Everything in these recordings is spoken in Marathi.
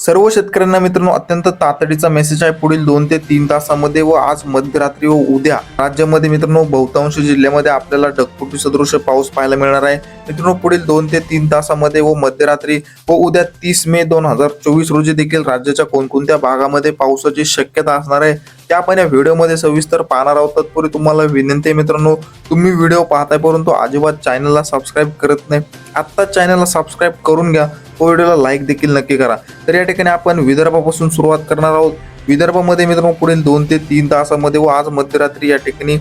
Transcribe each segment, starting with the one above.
सर्व शेतकऱ्यांना मित्रांनो अत्यंत तातडीचा मेसेज आहे. पुढील दोन ते तीन तासामध्ये व आज मध्यरात्री व उद्या राज्यामध्ये मित्रांनो बहुतांश जिल्ह्यामध्ये आपल्याला ढगफुटी सदृश पाऊस पाहायला मिळणार आहे. मित्रांनो पुढील दोन ते तीन तासामध्ये व मध्यरात्री व उद्या तीस मे दोन हजार चोवीस रोजी देखील राज्याच्या कोणकोणत्या भागामध्ये पावसाची शक्यता असणार आहे त्या आपण या व्हिडिओमध्ये सविस्तर पाहणार आहोत. तत्पूर्वी तुम्हाला विनंती आहे मित्रांनो तुम्ही व्हिडिओ पाहताय परंतु अजिबात चॅनलला सबस्क्राईब करत नाही. आत्ता चॅनलला सबस्क्राईब करून घ्या. व्हिडिओला लाईक देखील नक्की करा. तर या ठिकाणी आपण विदर्भापासून सुरुवात करणार आहोत. विदर्भामध्ये मित्रांनो पुढील दोन ते तीन तासामध्ये व आज मध्यरात्री या ठिकाणी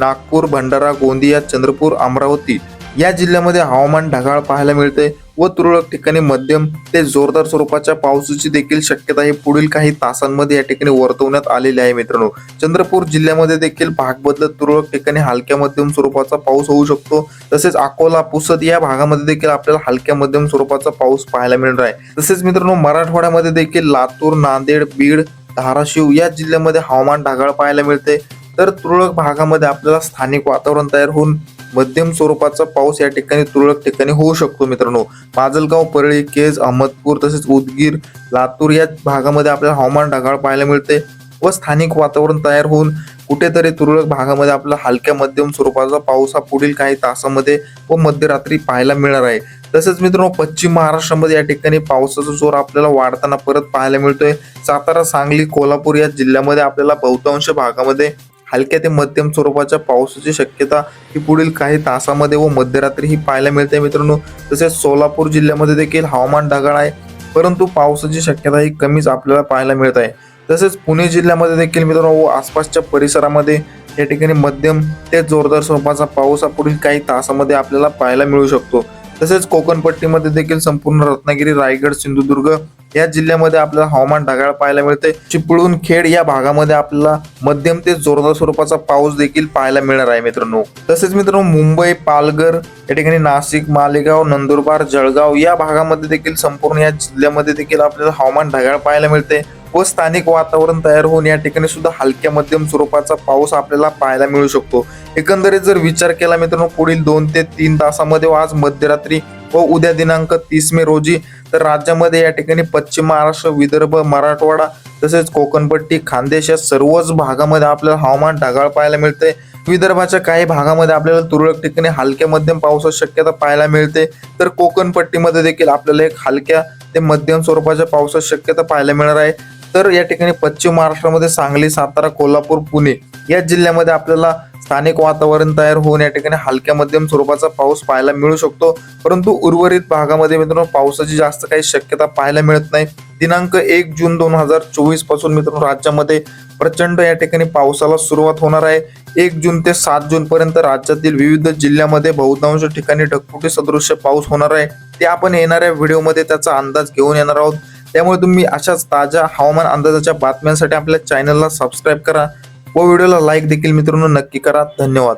नागपूर भंडारा गोंदिया चंद्रपूर अमरावती या जिल्ह्यामध्ये हवामान ढगाळ पाहायला मिळते व तुरळक ठिकाणी मध्यम ते जोरदार स्वरूपाच्या पावसाची देखील शक्यता ही पुढील काही तासांमध्ये या ठिकाणी वर्तवण्यात आलेली आहे मित्रांनो. चंद्रपूर जिल्ह्यामध्ये देखील भाग बदलत तुरळक ठिकाणी हलक्या मध्यम स्वरूपाचा पाऊस होऊ शकतो. तसेच अकोला पुसद या भागामध्ये देखील आपल्याला हलक्या मध्यम स्वरूपाचा पाऊस पाहायला मिळणार आहे. तसेच मित्रांनो मराठवाड्यामध्ये देखील लातूर नांदेड बीड धाराशिव या जिल्ह्यामध्ये हवामान ढगाळ पाहायला मिळते. तर तुरळक भागामध्ये आपल्याला स्थानिक वातावरण तयार होऊन मध्यम स्वरूपाचा पाऊस या ठिकाणी तुरळक ठिकाणी होऊ शकतो मित्रांनो. माजलगाव परळी केज अहमदपूर तसेच उदगीर लातूर या भागामध्ये आपल्याला हवामान ढगाळ पाहायला मिळते व स्थानिक वातावरण तयार होऊन कुठेतरी तुरळक भागामध्ये आपला हलक्या मध्यम स्वरूपाचा पाऊस हा पुढील काही तासामध्ये व मध्यरात्री पाहायला मिळणार आहे. तसेच मित्रांनो पश्चिम महाराष्ट्रामध्ये या ठिकाणी पावसाचा जोर आपल्याला वाढताना परत पाहायला मिळतोय. सातारा सांगली कोल्हापूर या जिल्ह्यामध्ये आपल्याला बहुतांश भागामध्ये हलक्या ते मध्यम स्वरूपाच्या पावसाची शक्यता ही पुढील काही तासामध्ये व मध्यरात्री ही पाहायला मिळते. मित्रांनो तसेच सोलापूर जिल्ह्यामध्ये देखील हवामान ढगाळ आहे परंतु पावसाची शक्यता ही कमीच आपल्याला पाहायला मिळत आहे. तसेच पुणे जिल्ह्यामध्ये देखील मित्रांनो व आसपासच्या परिसरामध्ये या ठिकाणी मध्यम ते जोरदार स्वरूपाचा पाऊस हा पुढील काही तासामध्ये आपल्याला पाहायला मिळू शकतो. तसेच कोकणपट्टीमध्ये देखील संपूर्ण रत्नागिरी रायगड सिंधुदुर्ग या जिल्ह्यामध्ये आपल्याला हवामान ढगाळ पाहायला मिळते चिपळूण खेड या भागामध्ये आपल्याला मध्यम ते जोरदार स्वरूपाचा पाऊस देखील पाहायला मिळणार आहे मित्रांनो. तसेच मित्रांनो मुंबई पालघर या ठिकाणी नाशिक मालेगाव नंदुरबार जळगाव या भागामध्ये देखील संपूर्ण या जिल्ह्यामध्ये देखील आपल्याला हवामान ढगाळ पाहायला मिळते व स्थानिक वातावरण तयार होऊन या ठिकाणी सुद्धा हलक्या मध्यम स्वरूपाचा पाऊस आपल्याला पाहायला मिळू शकतो. एकंदरीत जर विचार केला मित्रांनो पुढील दोन ते तीन तासामध्ये व आज मध्यरात्री व उद्या दिनांक तीस मे रोजी तर राज्यामध्ये या ठिकाणी पश्चिम महाराष्ट्र विदर्भ मराठवाडा तसेच कोकणपट्टी खानदेश या सर्वच भागामध्ये आपल्याला हवामान ढगाळ पाहायला मिळते विदर्भाच्या काही भागामध्ये आपल्याला तुरळक ठिकाणी हलक्या मध्यम पावसाची शक्यता पाहायला मिळते. तर कोकणपट्टीमध्ये देखील आपल्याला एक हलक्या ते मध्यम स्वरूपाच्या पावसाची शक्यता पाहायला मिळणार आहे. तर या ठिकाणी पश्चिम महाराष्ट्रामध्ये सांगली सातारा कोल्हापूर पुणे या जिल्ह्यामध्ये आपल्याला स्थानिक वातावरण तयार होऊन या ठिकाणी हलक्या मध्यम स्वरूपाचा पाऊस पाहायला मिळू शकतो. परंतु उर्वरित भागामध्ये मित्रांनो पावसाची जास्त काही शक्यता पाहायला मिळत नाही. दिनांक एक जून दोन हजार चोवीसपासून मित्रांनो राज्यामध्ये प्रचंड या ठिकाणी पावसाला सुरुवात होणार आहे. एक जून ते सात जून पर्यंत राज्यातील विविध जिल्ह्यामध्ये बहुतांश ठिकाणी ढगफुटी सदृश्य पाऊस होणार आहे. ते आपण येणाऱ्या व्हिडिओमध्ये त्याचा अंदाज घेऊन येणार आहोत. त्यामुळे तुम्ही अशाच ताज्या हवामान अंदाजाच्या बातम्यांसाठी आपल्या चॅनलला सबस्क्राईब करा व व्हिडिओला लाईक देखील मित्रांनो नक्की करा. धन्यवाद.